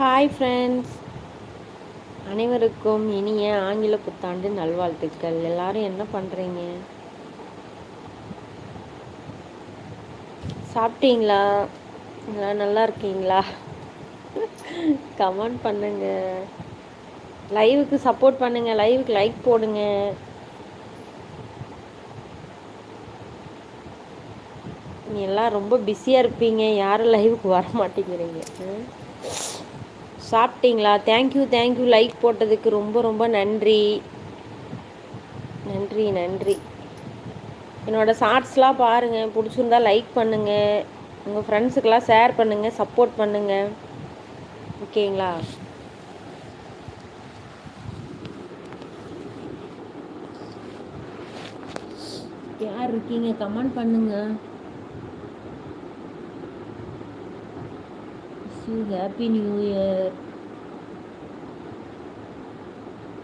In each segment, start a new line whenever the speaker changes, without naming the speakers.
Hi friends அனைவருக்கும் இனிய ஆங்கில புத்தாண்டு நல்வாழ்த்துக்கள். எல்லாரும் என்ன பண்ணுறீங்க சாப்பிட்டீங்களா? எல்லாம் நல்லா இருக்கீங்களா? கமெண்ட் பண்ணுங்க. லைவுக்கு சப்போர்ட் பண்ணுங்க. லைவுக்கு லைக் போடுங்க. நீ எல்லாம் ரொம்ப பிஸியாக இருப்பீங்க. யாரும் லைவுக்கு வர மாட்டேங்கிறீங்க சாப்பிட்டீங்களா? தேங்க்யூ தேங்க்யூ லைக் போட்டதுக்கு ரொம்ப ரொம்ப நன்றி. நன்றி நன்றி. என்னோடய ஷார்ட்ஸ்லாம் பாருங்கள் பிடிச்சிருந்தா லைக் பண்ணுங்கள் உங்கள் ஃப்ரெண்ட்ஸுக்கெல்லாம் ஷேர் பண்ணுங்கள் சப்போர்ட் பண்ணுங்கள் ஓகேங்களா யார் இருக்கீங்க? கமெண்ட் பண்ணுங்கள் யூ ஹாப்பி நியூ இயர்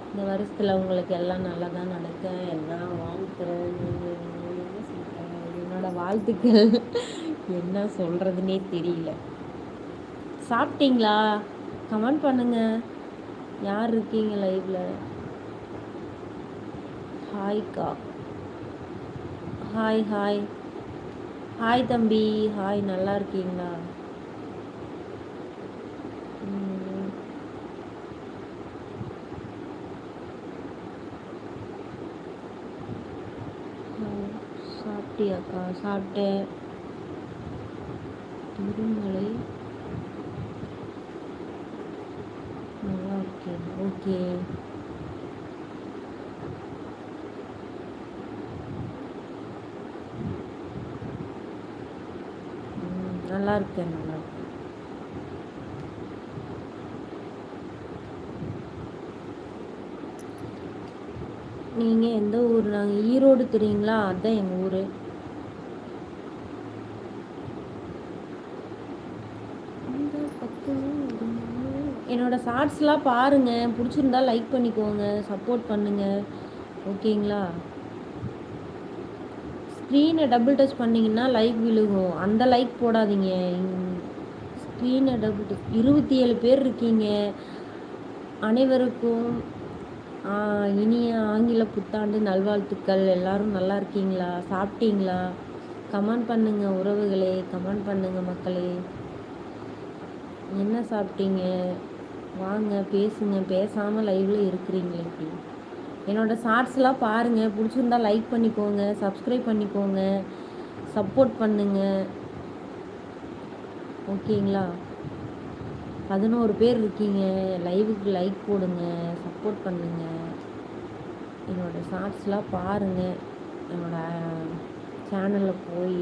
இந்த வருஷத்தில் உங்களுக்கு எல்லாம் நல்லா தான் நடக்க எல்லாம் வாழ்த்துறேன் என்னோட வாழ்த்துக்கள். என்ன சொல்கிறதுனே தெரியல. சாப்பிட்டீங்களா? கமெண்ட் பண்ணுங்கள் யார் இருக்கீங்க லைவில்? ஹாய்க்கா ஹாய் ஹாய் ஹாய் தம்பி. ஹாய் நல்லா இருக்கீங்களா? சாப்பிட்டியாக்கா சாப்பிட்டேன் திருமலை. நல்லா இருக்கேன் ஓகே. நல்லா இருக்கேன் நல்லா இருக்கேன் நீங்கள் எந்த ஊர்? நாங்கள் ஈரோடு தெரியுங்களா? அதுதான் எங்கள் ஊர். என்னோடய ஷார்ட்ஸ்லாம் பாருங்கள் பிடிச்சிருந்தா லைக் பண்ணிக்கோங்க சப்போர்ட் பண்ணுங்கள் ஓகேங்களா? ஸ்க்ரீனை டபுள் டச் பண்ணிங்கன்னா லைக் விழுகும். அந்த லைக் போடாதீங்க. ஸ்க்ரீனை டபுள் டச் இருபத்தி ஏழு பேர் இருக்கீங்க. அனைவருக்கும் இனிய ஆங்கில புத்தாண்டு நல்வாழ்த்துக்கள். எல்லோரும் நல்லா இருக்கீங்களா? சாப்பிட்டீங்களா? கமெண்ட் பண்ணுங்கள் உறவுகளே. கமெண்ட் பண்ணுங்கள் மக்களே. என்ன சாப்பிட்டீங்க? வாங்க பேசுங்க பேசாமல் லைவில் இருக்கிறீங்களே இப்படி. என்னோடய ஷார்ட்ஸ்லாம் பாருங்கள் பிடிச்சிருந்தா லைக் பண்ணிக்கோங்க சப்ஸ்கிரைப் பண்ணிக்கோங்க சப்போர்ட் பண்ணுங்கள் ஓகேங்களா பதினோரு பேர் இருக்கீங்க லைவுக்கு லைக் போடுங்க சப்போர்ட் பண்ணுங்கள் என்னோடய ஷார்ட்ஸ்லாம் பாருங்கள் என்னோடய சேனலில் போய்.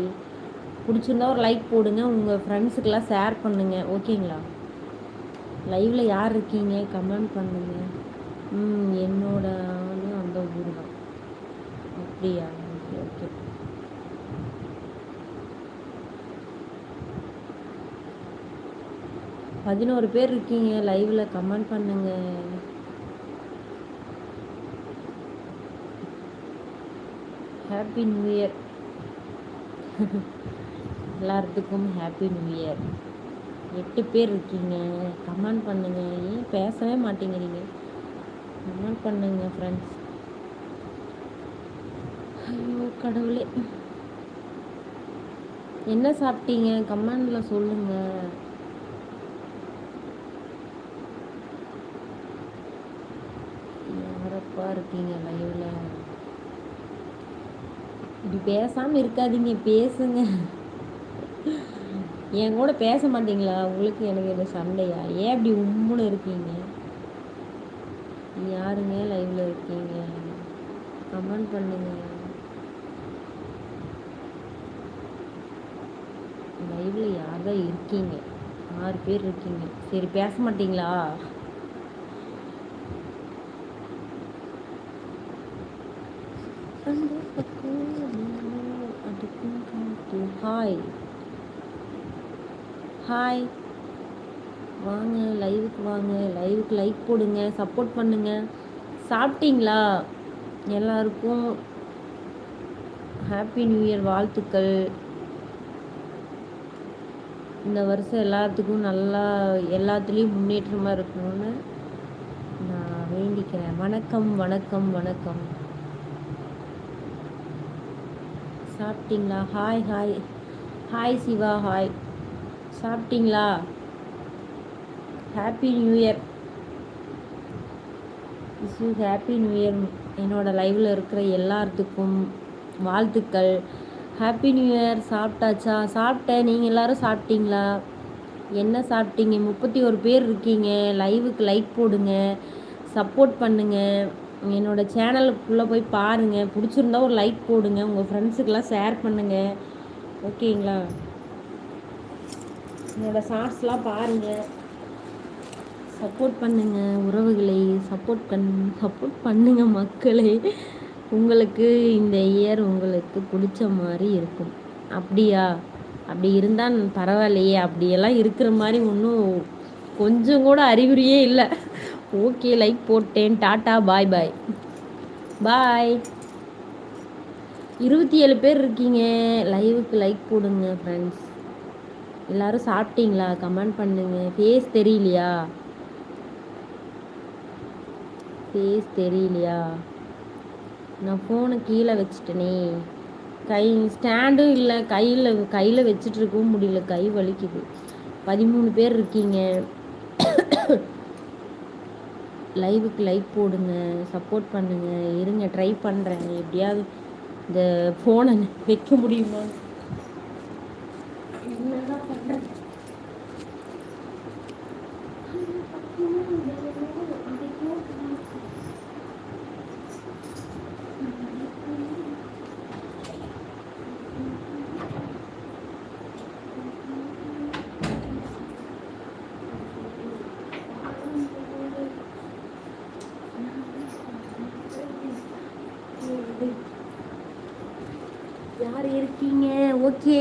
பிடிச்சிருந்தா ஒரு லைக் போடுங்க உங்கள் ஃப்ரெண்ட்ஸுக்கெல்லாம் ஷேர் பண்ணுங்கள் ஓகேங்களா லைவில் யார் இருக்கீங்க? கமெண்ட் பண்ணுங்கள் ம் என்னோட அந்த ஊர் தான். அப்படியா? Okay okay. பதினோரு பேர் இருக்கீங்க. லைவில் கமெண்ட் பண்ணுங்க. ஹாப்பி நியூ இயர் எல்லாத்துக்கும் ஹாப்பி நியூ இயர் எட்டு பேர் இருக்கீங்க. கமெண்ட் பண்ணுங்க. ஏன் பேசவே மாட்டேங்கிறீங்க? கமெண்ட் பண்ணுங்க ஃப்ரெண்ட்ஸ் ஐயோ கடவுளே. என்ன சாப்பிட்டீங்க? கமெண்டில் சொல்லுங்கள் யாரப்பா இருக்கீங்க லைவில் இப்படி பேசாமல் இருக்காதீங்க பேசுங்க. என் கூட பேச மாட்டீங்களா? உங்களுக்கு எனக்கு என்ன சண்டையா? ஏன் அப்படி உம்முன்னு இருக்கீங்க? யாருங்க லைவில் இருக்கீங்க? கமெண்ட் பண்ணுங்க. லைவில் யார் தான் இருக்கீங்க? ஆறு பேர் இருக்கீங்க. சரி பேச மாட்டீங்களா? ஹாய் ஹாய் வாங்க லைவுக்கு வாங்க லைவுக்கு லைக் போடுங்க சப்போர்ட் பண்ணுங்க. சாப்பிட்டீங்களா? எல்லாருக்கும் ஹாப்பி நியூ இயர் வாழ்த்துக்கள். இந்த வருஷம் எல்லாத்துக்கும் நல்லா எல்லாத்துலேயும் முன்னேற்றமாக இருக்கணும்னு நான் வேண்டிக்கிறேன். வணக்கம் வணக்கம் வணக்கம். சாப்பிட்டீங்களா? Hi hi hi Siva hi சாப்பிட்டீங்களா? Happy new year you happy new year என்னோடய லைவில் இருக்கிற எல்லாத்துக்கும் வாழ்த்துக்கள். ஹாப்பி நியூ இயர் சாப்பிட்டாச்சா? சாப்பிட்டேன். நீங்கள் எல்லோரும் சாப்பிட்டீங்களா? என்ன சாப்பிட்டீங்க? முப்பத்தி ஒரு பேர் இருக்கீங்க. லைவுக்கு லைக் போடுங்க. சப்போர்ட் பண்ணுங்கள் என்னோடய சேனலுக்குள்ளே போய் பாருங்கள் பிடிச்சிருந்தா ஒரு லைக் போடுங்க. உங்கள் ஃப்ரெண்ட்ஸுக்கெல்லாம் ஷேர் பண்ணுங்கள் ஓகேங்களா என்னோடய ஷார்ட்ஸ்லாம் பாருங்கள் சப்போர்ட் பண்ணுங்கள் உறவுகளை சப்போர்ட் பண் சப்போர்ட் பண்ணுங்கள் மக்களே. உங்களுக்கு இந்த இயர் உங்களுக்கு பிடிச்ச மாதிரி இருக்கும். அப்படியா? அப்படி இருந்தால் பரவாயில்லையே. அப்படியெல்லாம் இருக்கிற மாதிரி ஒன்றும் கொஞ்சம் கூட அறிகுறியே இல்லை. ஓகே லைக் போட்டேன். டாட்டா பாய் பாய் பாய் இருபத்தி ஏழு பேர் இருக்கீங்க. லைவுக்கு லைக் போடுங்க ஃப்ரெண்ட்ஸ் எல்லோரும் சாப்பிட்டீங்களா? கமெண்ட் பண்ணுங்கள் ஃபேஸ் தெரியலையா? ஃபேஸ் தெரியலையா? நான் ஃபோனை கீழே வச்சுட்டேனே. கை ஸ்டாண்டும் இல்லை. கையில் கையில் வச்சுட்ருக்கவும் முடியல. கை வலிக்குது. பதிமூணு பேர் இருக்கீங்க. லைவுக்கு லைக் போடுங்க. சப்போர்ட் பண்ணுங்கள் இருங்க. ட்ரை பண்ணுறேன் எப்படியாவது இந்த ஃபோனை வைக்க முடியுமா என்னதான் பண்ணுறேன் யார் இருக்கீங்க ஓகே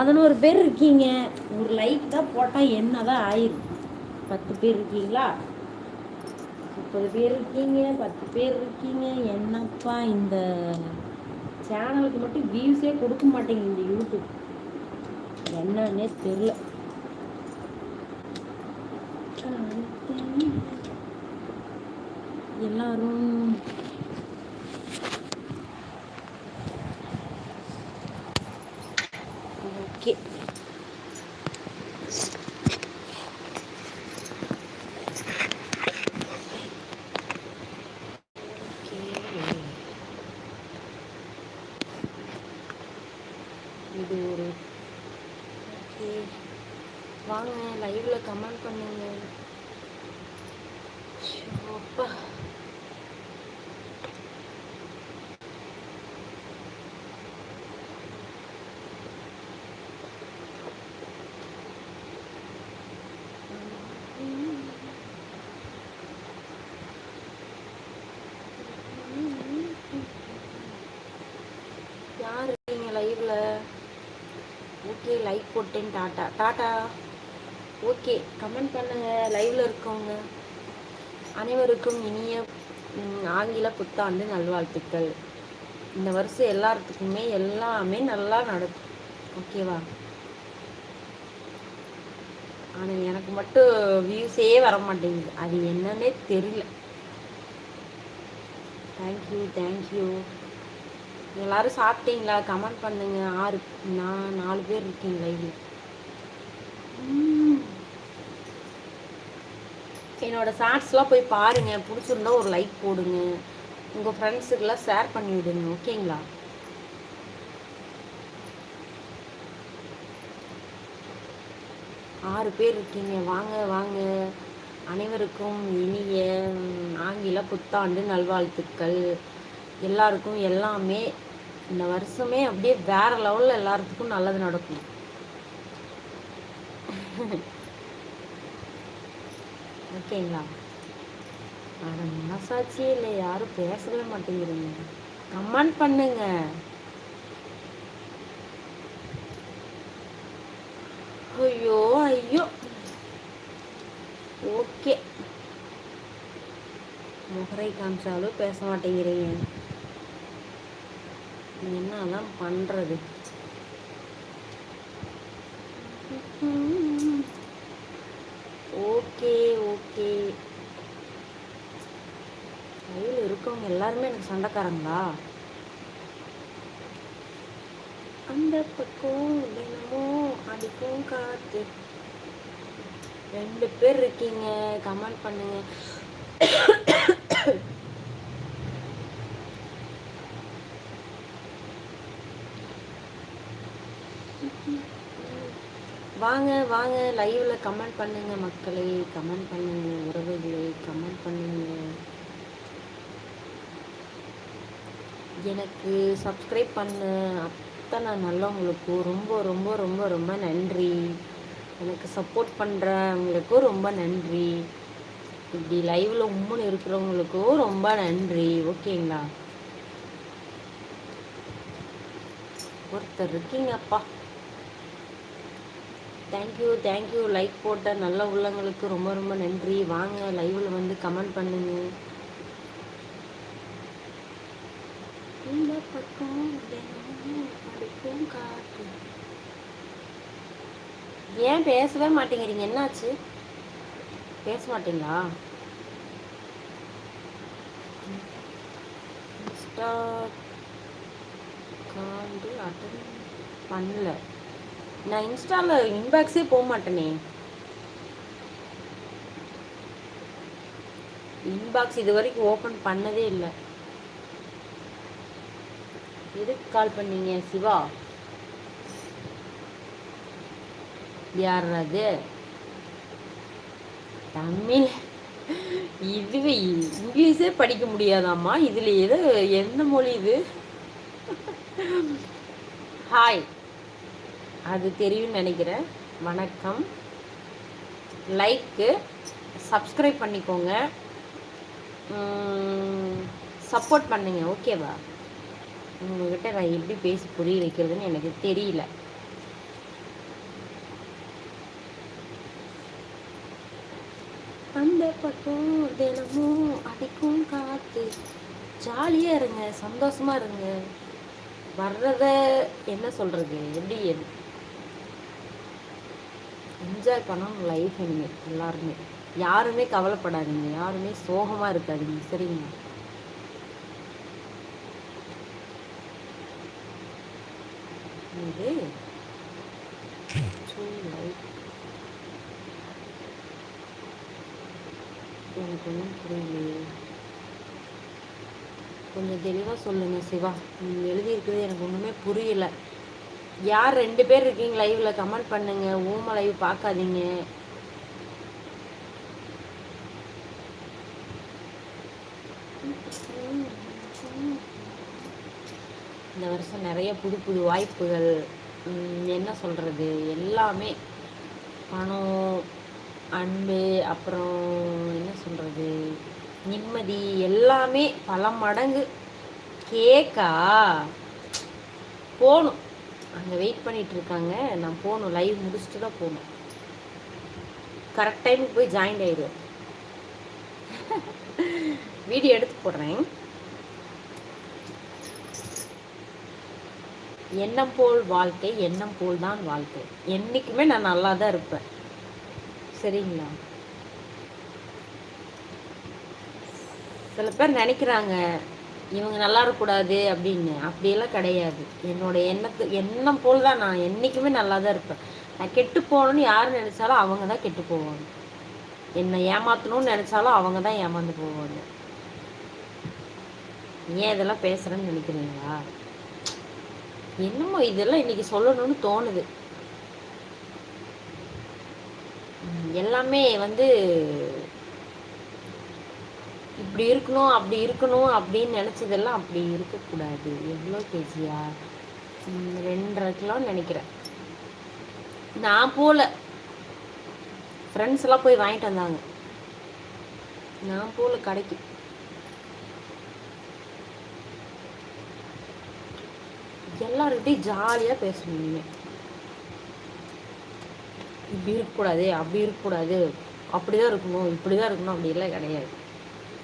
பதினோரு பேர் இருக்கீங்க. ஒரு லைக் தான் போட்டால் என்ன தான் ஆயிரும்? பத்து பேர் இருக்கீங்களா? முப்பது பேர் இருக்கீங்க பத்து பேர் இருக்கீங்க. என்னப்பா இந்த சேனலுக்கு மட்டும் வியூஸே கொடுக்க மாட்டேங்குது இந்த யூடியூப் என்னன்னே தெரில எல்லாரும் ஓகே இது ஒரு ஓகே வாங்க லைவ்ல கமெண்ட் பண்ணுங்க அப்பா யார் இருக்கீங்க லைவ்ல ஓகே லைக் போட்டேன் டாட்டா. Tata okay. கமெண்ட் பண்ணுங்க. லைவ்ல இருக்கவங்க அனைவருக்கும் இனிய ஆங்கில புத்தாண்டு நல்வாழ்த்துக்கள். இந்த வருஷம் எல்லாத்துக்குமே எல்லாமே நல்லா நடக்கும் ஓகேவா? ஆனால் எனக்கு மட்டும் வியூஸே வர மாட்டேங்குது அது என்னன்னே தெரியல. தேங்க்யூ தேங்க்யூ எல்லாரும் சாப்பிட்டீங்களா? கமெண்ட் பண்ணுங்க. ஆறு நான் நாலு பேர் இருக்கீங்க லைவ்ல என்னோட ஷார்ட்ஸ்லாம் போய் பாருங்க. பிடிச்சிருந்தா ஒரு லைக் போடுங்க. உங்கள் ஃப்ரெண்ட்ஸுக்கெல்லாம் ஷேர் பண்ணி விடுங்க. ஓகேங்களா ஆறு பேர் இருக்கீங்க. வாங்க வாங்க. அனைவருக்கும் இனிய ஆங்கில புத்தாண்டு நல்வாழ்த்துக்கள். எல்லாருக்கும் எல்லாமே இந்த வருஷமே அப்படியே வேற லெவலில் எல்லாத்துக்கும் நல்லது நடக்கும். ஓகேங்களா? அட மனசாட்சியே இல்லை யாரும் பேசவே மாட்டேங்கிறீங்க. கமெண்ட் பண்ணுங்க. ஐயோ ஐயோ. ஓகே. முகரை காமிச்சாலும் பேச மாட்டேங்கிறீங்க. என்னதான் பண்ணுறது ஓகே ஓகே. கையில் இருக்கவங்க எல்லாருமே எனக்கு சண்டைக்காரங்களா? அந்த பக்கம் தினமும் அடிக்கும் காத்து. ரெண்டு பேர் இருக்கீங்க கமெண்ட் பண்ணுங்க. வாங்க வாங்க லைவ்ல கமெண்ட் பண்ணுங்க மக்களே கமெண்ட் பண்ணுங்க உறவுகளை கமெண்ட் பண்ணுங்க. எனக்கு சப்ஸ்கிரைப் பண்ண அத்தனை நல்லவங்களுக்கும் ரொம்ப ரொம்ப ரொம்ப ரொம்ப நன்றி. எனக்கு சப்போர்ட் பண்ணுறவங்களுக்கும் ரொம்ப நன்றி. இப்படி லைவில் உம்முன்னு இருக்கிறவங்களுக்கும் ரொம்ப நன்றி. ஓகேங்களா ஒருத்தர் இருக்கீங்கப்பா. தேங்க்யூ தேங்க்யூ லைக் போட்ட நல்ல உள்ளங்களுக்கு ரொம்ப ரொம்ப நன்றி. வாங்க லைவில் வந்து கமெண்ட் பண்ணுங்க. இந்த பக்கம் ஏன் பேசவே மாட்டேங்கிறீங்க? என்னாச்சு? பேச மாட்டீங்களா? காண்டு அட்டன் பண்ணல. நான் இன்ஸ்டாவில் இன்பாக்ஸே போக மாட்டேனே. இன்பாக்ஸ் இது வரைக்கும் ஓப்பன் பண்ணதே இல்லை. எதுக்கு கால் பண்ணீங்க சிவா? யார் அது தமிழ். இதுவே இங்கிலீஷே படிக்க முடியாதாம்மா? இதில் எது எந்த மொழி இது? ஹாய் அது தெரியும்னு நினைக்கிறேன். வணக்கம். லைக்கு சப்ஸ்கிரைப் பண்ணிக்கோங்க. சப்போர்ட் பண்ணுங்க ஓகேவா உங்கள்கிட்ட நான் எப்படி பேசி புரிய வைக்கிறதுன்னு எனக்கு தெரியல. அந்த பக்கம் தினமும் அடிக்கும் காத்து. ஜாலியாக இருங்க சந்தோஷமாக இருங்க. வர்றத என்ன சொல்கிறது எப்படி என்ஜாய் பண்ணணும் லைஃப் இனிமேல் எல்லாருமே. யாருமே கவலைப்படாதீங்க. யாருமே சோகமாக இருக்காதீங்க. சரிங்களா? இது எனக்கு ஒன்றும் புரியலையே. கொஞ்சம் தெளிவாக சொல்லுங்கள் சிவா. நீங்கள் எழுதியிருக்கிறது எனக்கு ஒன்றுமே புரியலை. யார் ரெண்டு பேர் இருக்கீங்க லைவில் கமெண்ட் பண்ணுங்க. ஊம லைவ் பார்க்காதீங்க. இந்த வருஷம் நிறைய புது புது வாய்ப்புகள். என்ன சொல்கிறது எல்லாமே பணம் அன்பு அப்புறம் என்ன சொல்கிறது நிம்மதி எல்லாமே பல மடங்கு. கேக்கா? போகணும் அங்கே வெயிட் பண்ணிட்டு இருக்காங்க நான் போகணும் லைவ் முடிச்சுட்டு தான் போகணும் கரெக்ட் டைமுக்கு போய் ஜாயின் ஆயிடுவேன் வீடியோ எடுத்து போடுறேன். எண்ணம் போல் வாழ்க்கை எண்ணம் போல் தான் வாழ்க்கை. என்றைக்குமே நான் நல்லா தான் இருப்பேன். சரிங்களா? சில பேர் நினைக்கிறாங்க இவங்க நல்லா இருக்கக்கூடாது அப்படின்னு. அப்படியெல்லாம் கிடையாது. என்னோட எண்ணத்து எண்ணம் போல் தான் நான் என்றைக்குமே நல்லா தான் இருப்பேன். நான் கெட்டு போகணும்னு யார் நினச்சாலும் அவங்க தான் கெட்டு போவாங்க. என்னை ஏமாற்றணும்னு நினச்சாலும் அவங்க தான் ஏமாந்து போவாங்க. ஏன் இதெல்லாம் பேசுகிறேன்னு நினைக்கிறீங்களா? என்னமோ இதெல்லாம் இன்னைக்கு சொல்லணும்னு தோணுது. எல்லாமே வந்து இப்படி இருக்கணும் அப்படி இருக்கணும் அப்படின்னு நினச்சதெல்லாம் அப்படி இருக்கக்கூடாது. எவ்வளோ கேஜியா? ரெண்டரை கிலோன்னு நினைக்கிறேன். நான் போகல ஃப்ரெண்ட்ஸ் எல்லாம் போய் வாங்கிட்டு வந்தாங்க. நான் போகல கடைக்கு. எல்லாருக்கிட்டையும் ஜாலியாக பேசணும் இப்படி இருக்கக்கூடாது அப்படி இருக்கக்கூடாது. அப்படி தான் இருக்கணும் இப்படி தான் இருக்கணும் அப்படிலாம் கிடையாது.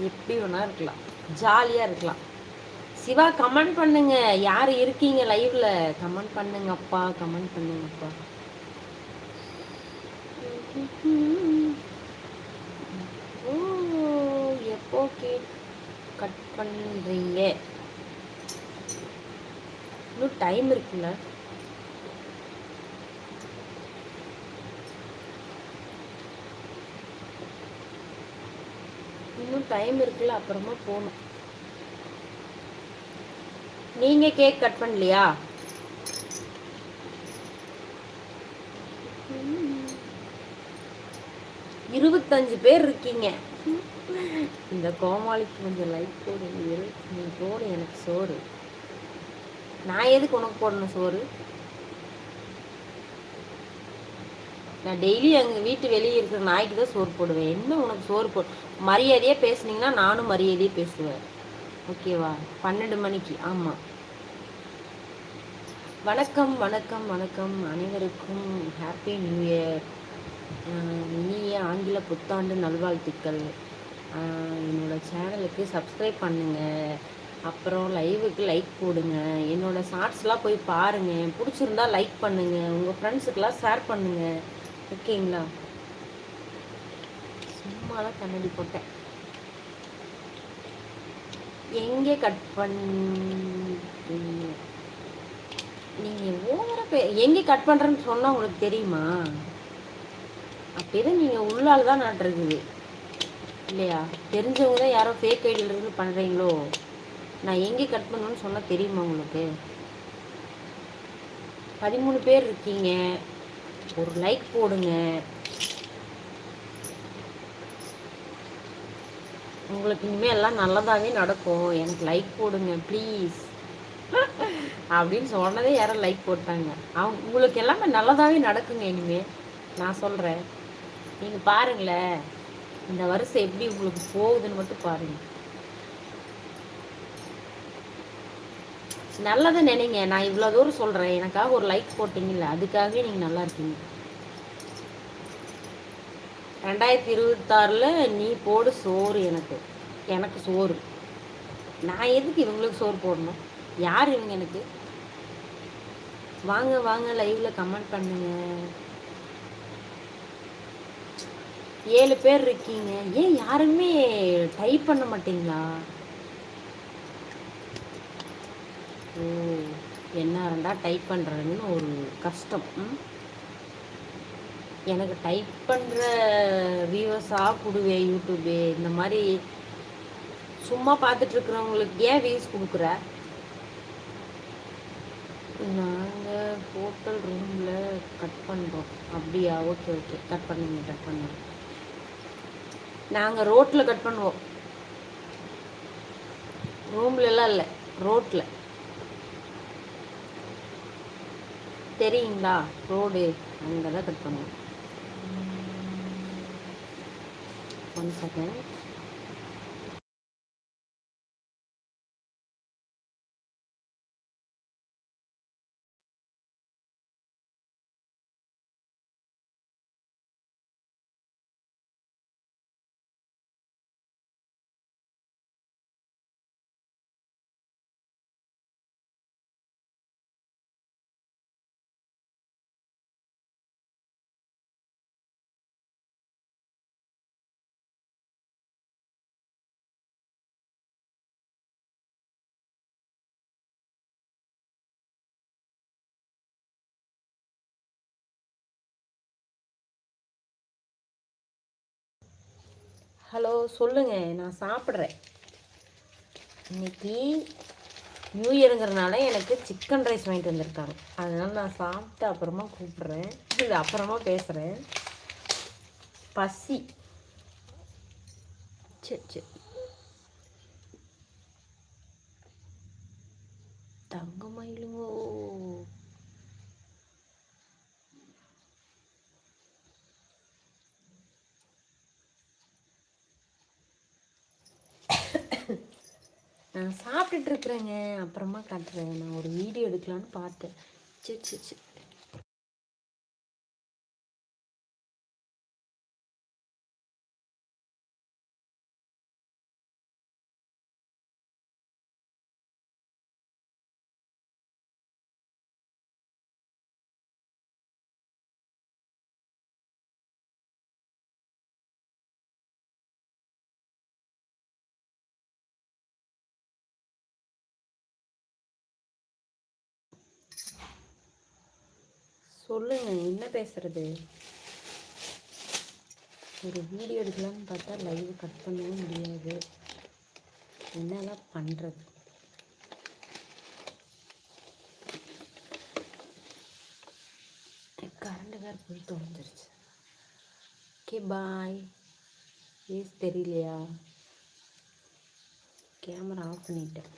எப்படி வேணா இருக்கலாம். ஜாலியாக இருக்கலாம். சிவா கமெண்ட் பண்ணுங்க. யார் இருக்கீங்க லைவ்ல கமெண்ட் பண்ணுங்கப்பா கமெண்ட் பண்ணுங்கப்பா ஓ எப்போ கேக் கட் பண்ணுறீங்க இன்னும் டைம் இருக்குல்ல? இன்னும் டைம் இருக்குல்ல அப்புறமா போகணும். நீங்கள் கேக் கட் பண்ணலையா? இருபத்தஞ்சு பேர் இருக்கீங்க. இந்த கோமாளிக்கு கொஞ்சம் லைக் போடு நீ போடு எனக்கு சோறு. நான் எதுக்கு உனக்கு போடணும் சோறு? நான் டெய்லி எங்கள் வீட்டு வெளியே இருக்கிற நாய்க்கு தான் சோறு போடுவேன். என்ன உனக்கு சோறு போடு மரியாதையாக பேசுனீங்கன்னா நானும் மரியாதையாக பேசுவேன். ஓகேவா? பன்னெண்டு மணிக்கு. ஆமாம் வணக்கம் வணக்கம் வணக்கம். அனைவருக்கும் ஹாப்பி நியூ இயர் இனிய ஆங்கில புத்தாண்டு நல்வாழ்த்துக்கள். என்னோடய சேனலுக்கு சப்ஸ்கிரைப் பண்ணுங்கள் அப்புறம் லைவுக்கு லைக் போடுங்க. என்னோடய ஷார்ட்ஸ்லாம் போய் பாருங்கள் பிடிச்சிருந்தா லைக் பண்ணுங்கள் உங்கள் ஃப்ரெண்ட்ஸுக்கெலாம் ஷேர் பண்ணுங்கள் ஓகேங்களா? சும்மா தான் கண்ணாடி போட்டேன். எங்கே கட் பண்ண நீங்கள் ஓவராக எங்கே கட் பண்ணுறேன்னு சொன்னால் உங்களுக்கு தெரியுமா? அப்படிதான் நீங்கள் உள்ளால் தான் நாட்டுருக்குது இல்லையா? தெரிஞ்சவங்க தான் யாரோ ஃபேக் ஐடியிலிருந்து பண்ணுறீங்களோ நான் எங்கே கட் பண்ணணும்னு சொன்னால் தெரியுமா உங்களுக்கு? பதிமூணு பேர் இருக்கீங்க. ஒரு லைக் போடுங்க. உங்களுக்கு இனிமேல் எல்லாம் நல்லதாகவே நடக்கும். எனக்கு லைக் போடுங்க ப்ளீஸ் அப்படின்னு சொன்னதே யாரும் லைக் போட்டாங்க. அவங்க உங்களுக்கு எல்லாமே நல்லதாகவே நடக்குங்க இனிமேல் நான் சொல்கிறேன் நீங்கள் பாருங்களேன். இந்த வருஷம் எப்படி உங்களுக்கு போகுதுன்னு மட்டும் பாருங்கள் நல்லதை நினைங்க. நான் இவ்வளோ தூரம் சொல்கிறேன் எனக்காக ஒரு லைக் போட்டிங்கல்ல அதுக்காகவே நீங்கள் நல்லா இருக்கீங்க. ரெண்டாயிரத்தி இருபத்தாறில் நீ போடு சோறு எனக்கு. எனக்கு சோறு. நான் எதுக்கு இவங்களுக்கு சோறு போடணும்? யார் இவங்க எனக்கு? வாங்க வாங்க லைவில் கமெண்ட் பண்ணுங்க. ஏழு பேர் இருக்கீங்க. ஏன் யாருமே டைப் பண்ண மாட்டீங்களா? ஓ என்ன ரெண்டா டைப் பண்ணுறதுன்னு ஒரு கஷ்டம். ம்? எனக்கு டைப் பண்ணுற வியூவர்ஸாக கொடுவே யூடியூபு இந்த மாதிரி சும்மா பார்த்துட்ருக்குறவங்களுக்கு ஏன் வியூஸ் கொடுக்குற? நாங்கள் ஹோட்டல் ரூமில் கட் பண்ணுறோம் அப்படியா? ஓகே ஓகே கட் பண்ணுங்க கட் பண்ணுங்க. நாங்கள் ரோட்டில் கட் பண்ணுவோம். ரூம்லலாம் இல்லை. ரோட்டில் தெரியுங்களா? ரோடு அங்கே தான் கட் பண்ணுவோம். once again. ஹலோ சொல்லுங்கள் நான் சாப்பிட்றேன். இன்னைக்கு நியூ இயருங்கிறனால எனக்கு சிக்கன் ரைஸ் வாங்கிட்டு வந்திருக்காங்க. அதனால் நான் சாப்பிட்டு அப்புறமா கூப்பிட்றேன். இது அப்புறமா பேசுகிறேன் பசி. சரி சரி. தங்கமயிலுங்கோ நான் சாப்பிட்டுட்டு இருக்கிறேங்க. அப்புறமா காட்டுறேன். நான் ஒரு வீடியோ எடுக்கலான்னு பார்த்தேன். சரி சரி சரி. சொல்லுங்க என்ன பேசுறது? ஒரு வீடியோ எடுக்கலாம்னு பார்த்தா லைவ் கட் பண்ணவும் முடியாது. என்னெல்லாம் பண்ணுறது கரண்ட் வேறு போய் தொலைஞ்சிருச்சு ஓகே பாய் ஏஸ் தெரியலையா? கேமரா ஆஃப் பண்ணிட்டேன்.